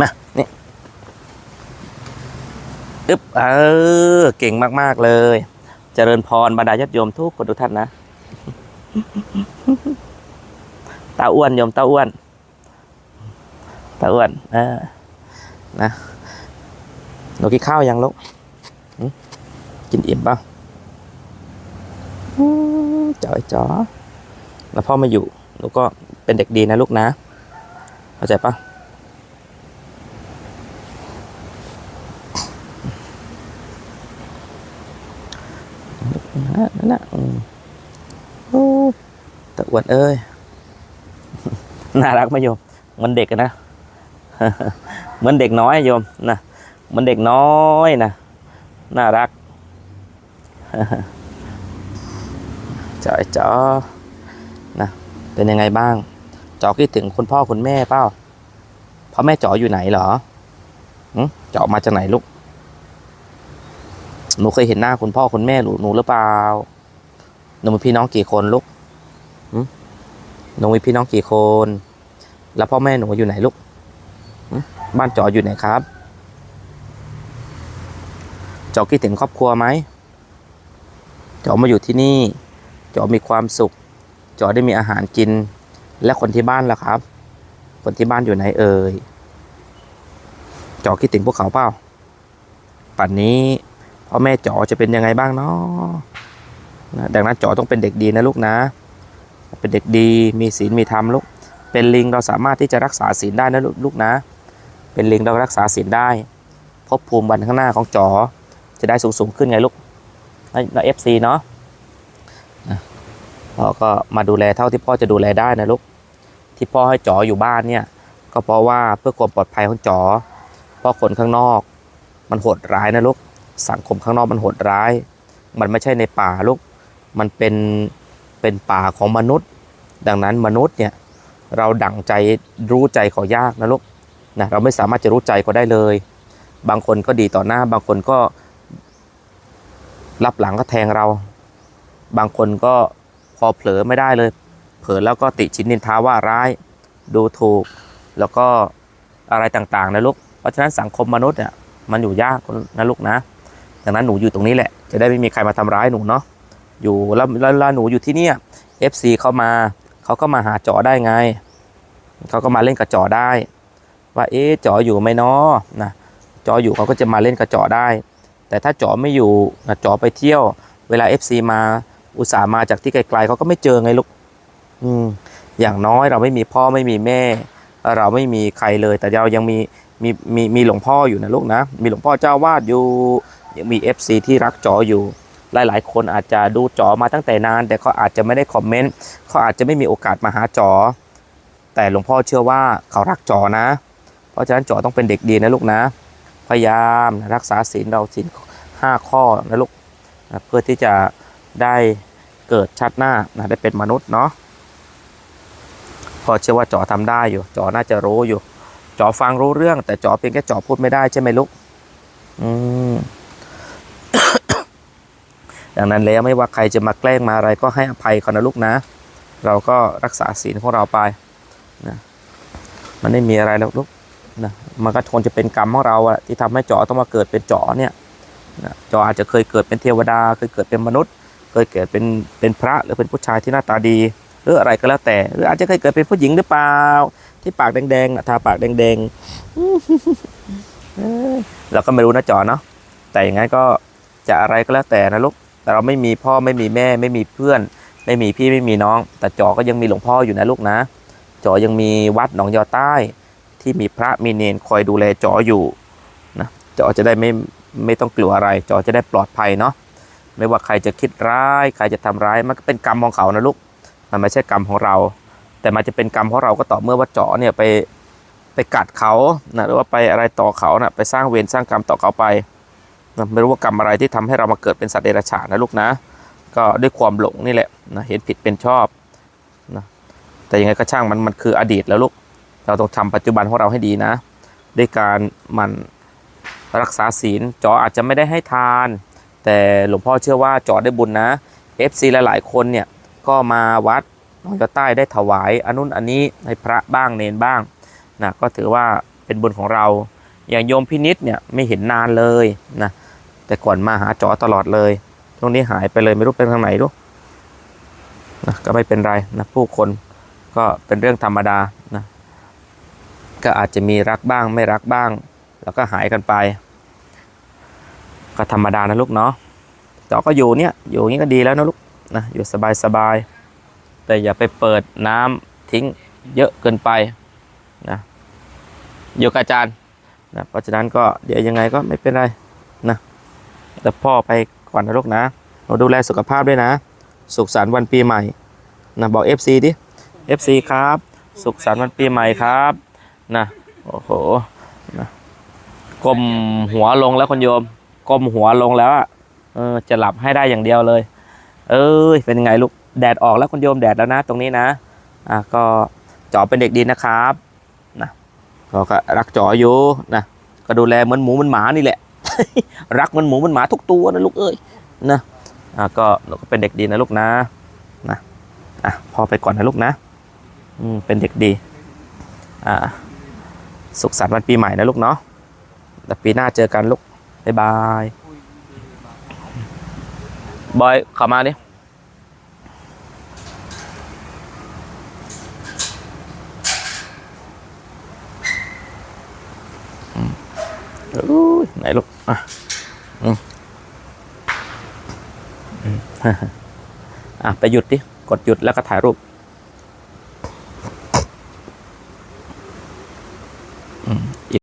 มานี่อึ๊บเออเก่งมาก ๆ เลย เจริญพรบรรดาญาติโยมทุกคนทุกท่านนะตาอ้วนโยมตาอ้วนตาอ้วนเออนะหนูกินข้าวยังลูกกินอิ่มป่ะอืมจ๋อยจ๋อแล้วพ่อมาอยู่หนูก็เป็นเด็กดีนะลูกนะเข้าใจปะ นั่นนะโอ้ตะอวนเอ้ย น่ารักไหมโยม มันเด็กนะ เหมือนเด็กน้อยโยมนะมือนเด็กน้อยนะ น่ารักจอยจอนะ เป็นยังไงบ้าง จอคิดถึงคุณพ่อคุณแม่เปล่าพ่อแม่จออยู่ไหนเหรอจอมาจากไหนลูก หนูเคยเห็นหน้าคุณพ่อคุณแม่หนูหนูหรือเปล่า หนูมีพี่น้องกี่คนลูกหึหนูมีพี่น้องกี่คน แล้วพ่อแม่หนูอยู่ไหนลูกหึบ้านจออยู่ไหนครับ จอคิดถึงครอบครัวไหม จอมาอยู่ที่นี่ จอมีความสุข จอได้มีอาหารกิน และคนที่บ้านล่ะครับ คนที่บ้านอยู่ไหนเอ่ย จอคิดถึงพวกเขาเปล่าป่านนี้ พ่อแม่จอจะเป็นยังไงบ้างเนาะนะดังนั้นจอต้องเป็นเด็กดีนะลูกนะ เป็นเด็กดีมีศีลมีธรรมลูกเป็นลิงเราสามารถที่จะรักษาศีลได้นะลูกนะ เป็นลิงเรารักษาศีลได้ภพภูมิวันข้างหน้าของจอจะได้สูงสูงขึ้นไงลูกนะเอฟซีเนาะพ่อก็มาดูแลเท่าที่พ่อจะดูแลได้นะลูกที่พ่อให้จออยู่บ้านเนี่ย ก็เพราะว่าเพื่อความปลอดภัยของจอเพราะคนข้างนอก มันโหดร้ายนะลูก สังคมข้างนอกมันโหดร้าย มันไม่ใช่ในป่าลูกมันเป็นเป็นป่าของมนุษย์ ดังนั้นมนุษย์เนี่ยเราดั่งใจรู้ใจเขายากนะลูกนะเราไม่สามารถจะรู้ใจเขาได้เลย บางคนก็ดีต่อหน้า บางคนก็รับหลังก็แทงเรา บางคนก็พอเผลอไม่ได้เลย เผลอแล้วก็ติชินนินทาว่าร้ายดูถูก แล้วก็อะไรต่างๆนะลูกเพราะฉะนั้นสังคมมนุษย์เนี่ยมันอยู่ยากนะลูกนะ ดังนั้นหนูอยู่ตรงนี้แหละ จะได้ไม่มีใครมาทำร้ายหนูเนาะ อยู่แล้วแล้วหนูอยู่ที่เนี่ย FC เข้ามา เขาก็มาหาจอได้ไง เขาก็มาเล่นกับจอได้ ว่าเอ๊ะจออยู่ไหมเนาะนะ จออยู่เขาก็จะมาเล่นกับจอได้ แต่ถ้าจอไม่อยู่นะจอไปเที่ยว เวลา FC มา อุตส่าห์มาจากที่ไกลๆเขาก็ไม่เจอไงลูก อืม อย่างน้อยเราไม่มีพ่อไม่มีแม่ เราไม่มีใครเลย แต่เรายังมีมีมีมีหลวงพ่ออยู่นะลูกนะ มีหลวงพ่อเจ้าวาดอยู่ ยังมี FC ที่รักจออยู่หลาย ๆ คนอาจจะดูจอมาตั้งแต่นาน แต่เขาอาจจะไม่ได้คอมเมนต์เขาอาจจะไม่มีโอกาสมาหาจอ แต่หลวงพ่อเชื่อว่าเขารักจอนะ เพราะฉะนั้นจอต้องเป็นเด็กดีนะลูกนะ พยายามรักษาศีลเราศีลห้าข้อนะลูกนะเพื่อที่จะได้เกิดชาติหน้านะได้เป็นมนุษย์เนาะพอเชื่อว่าจอทำได้อยู่ จอน่าจะรู้อยู่ จอฟังรู้เรื่อง แต่จอเพียงแค่จอพูดไม่ได้ใช่ไหมลูก อืม ดังนั้นแล้วไม่ว่าใครจะมาแกล้งมาอะไรก็ให้อภัยเขานะลูกนะ เราก็รักษาศีลของเราไปนะมันไม่มีอะไรแล้วลูกนะมันก็คงจะเป็นกรรมของเราอะที่ทำให้จอต้องมาเกิดเป็นจอเนี่ยนะจออาจจะเคยเกิดเป็นเทวดา เคยเกิดเป็นมนุษย์ เคยเกิดเป็นเป็นพระหรือเป็นผู้ชายที่หน้าตาดี หรืออะไรก็แล้วแต่ หรืออาจจะเคยเกิดเป็นผู้หญิงหรือเปล่า ที่ปากแดงๆน่ะทาปากแดงๆเอ้ยเราก็ไม่รู้นะจอเนาะแต่อย่างนั้นก็จะอะไรก็แล้วแต่นะลูก แต่เราไม่มีพ่อไม่มีแม่ ไม่มีเพื่อน ไม่มีพี่ไม่มีน้อง แต่จอก็ยังมีหลวงพ่ออยู่นะลูกนะ จอยังมีวัดหนองยอใต้ ที่มีพระมีเนนคอยดูแลจออยู่นะจอจะได้ไม่ไม่ต้องกลัวอะไร จอจะได้ปลอดภัยเนาะไม่ว่าใครจะคิดร้ายใครจะทำร้ายมันก็เป็นกรรมของเขานะลูกมันไม่ใช่กรรมของเรา แต่มันจะเป็นกรรมของเราก็ต่อเมื่อว่าจอเนี่ยไปไปกัดเขานะหรือว่าไปอะไรต่อเขานะไปสร้างเวรสร้างกรรมต่อเขาไป ไม่รู้ว่ากรรมอะไรที่ทำให้เรามาเกิดเป็นสัตว์เดรัจฉานนะลูกนะ ก็ด้วยความหลงนี่แหละนะเห็นผิดเป็นชอบนะแต่ยังไงก็ช่างมันมันคืออดีตแล้วลูก เราต้องทำปัจจุบันของเราให้ดีนะ ด้วยการมันรักษาศีลจออาจจะไม่ได้ให้ทาน แต่หลวงพ่อเชื่อว่าจอได้บุญนะ FC หลายๆคนเนี่ยก็มาวัดหนองยอใต้ได้ถวายอันนู้นอันนี้ให้พระบ้างเนนบ้างนะก็ถือว่าเป็นบุญของเรา อย่างโยมพินิษเนี่ยไม่เห็นนานเลยนะแต่ก่อนมาหาจอตลอดเลยช่วงนี้หายไปเลยไม่รู้เป็นทางไหนรู้นะก็ไม่เป็นไรนะผู้คนก็เป็นเรื่องธรรมดานะก็อาจจะมีรักบ้างไม่รักบ้าง แล้วก็หายกันไป ก็ธรรมดานะลูกเนาะจอก็อยู่เนี่ยอยู่อย่างนี้ก็ดีแล้วนะลูกนะอยู่สบายสบายๆแต่อย่าไปเปิดน้ำทิ้งเยอะเกินไปนะอยู่กับอาจารย์ นะเพราะฉะนั้นก็เดี๋ยวยังไงก็ไม่เป็นไรนะแต่พ่อไปก่อนนะลูกนะหนูดูแลสุขภาพด้วยนะ สุขสันต์วันปีใหม่นะบอก FC ดิ FC ครับ สุขสันต์วันปีใหม่ครับนะโอ้โหนะก้มหัวลงแล้วคุณโยมก้มหัวลงแล้วอะเออจะหลับให้ได้อย่างเดียวเลย เอ้ยเป็นไงลูกแดดออกแล้วคุณโยมแดดแล้วนะ ตรงนี้นะอะก็จอเป็นเด็กดีนะครับนะ ก็ก็รักจออยู่นะก็ดูแลเหมือนหมูเหมือนหมานี่แหละ รักเหมือนหมูเหมือนหมาทุกตัวนะลูกเอ้ยนะอะก็หนูก็เป็นเด็กดีนะลูกนะนะอะพอไปก่อนนะลูกนะอืมเป็นเด็กดีอ่าสุขสันต์วันปีใหม่นะลูกเนาะแต่ปีหน้าเจอกันลูกบ๊ายบายบอยเข้ามาดิอืมอุ้ย ไหนลูกอะอืมอืมอะไปหยุดดิ กดหยุดแล้วก็ถ่ายรูป